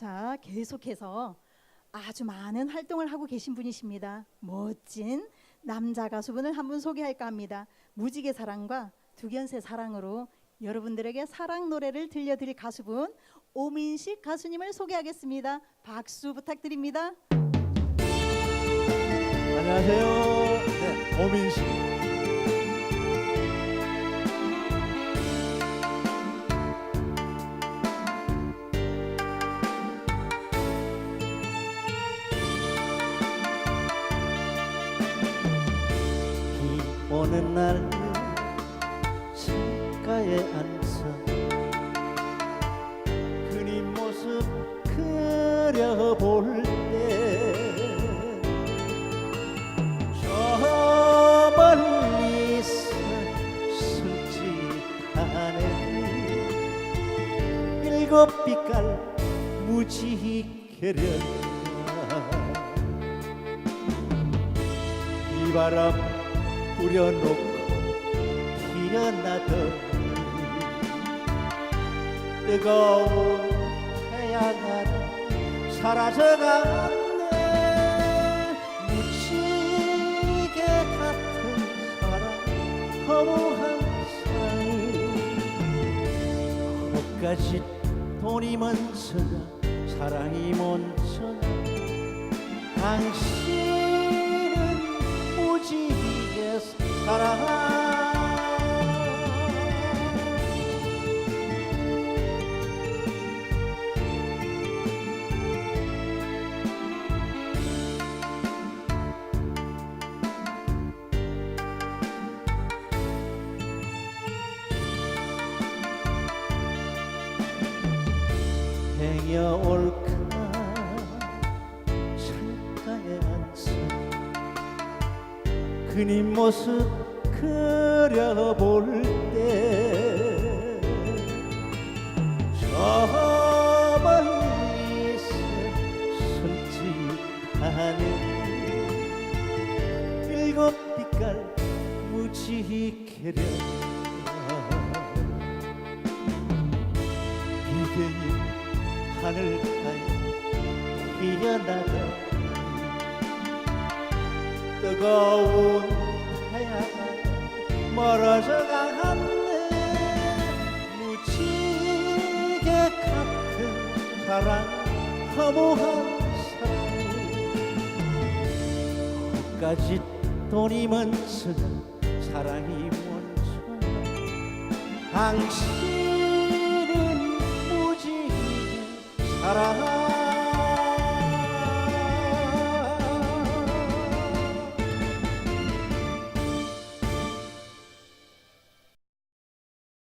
자, 계속해서 아주 많은 활동을 하고 계신 분이십니다. 멋진 남자 가수분을 한 분 소개할까 합니다. 무지개 사랑과 두견새 사랑으로 여러분들에게 사랑 노래를 들려드릴 가수분 오민식 가수님을 소개하겠습니다. 박수 부탁드립니다. 안녕하세요. 네, 오민식. 오는 날 창가에 앉아 그님 모습 그려볼 때 저 멀리서 술집하네 일곱 빛깔 무지개려가 비바람 뿌려놓고 피어나던 뜨거운 태양은 사라져갔네. 무지개 같은 사랑 허무한 사랑 끝까지 돈이 먼저가 사랑이 먼저가 당신 행여올까 그님 모습 그려볼 때 저 멀리서 손짓하는 일곱 빛깔 무지개려 비대님 하늘가에 피어나다 뜨거운 태양은 멀어져 가갔네. 무지개 같은 사랑 허무한 사랑 끝까지 돈이 먼저가 사랑이 먼저 당신은 무지개 사랑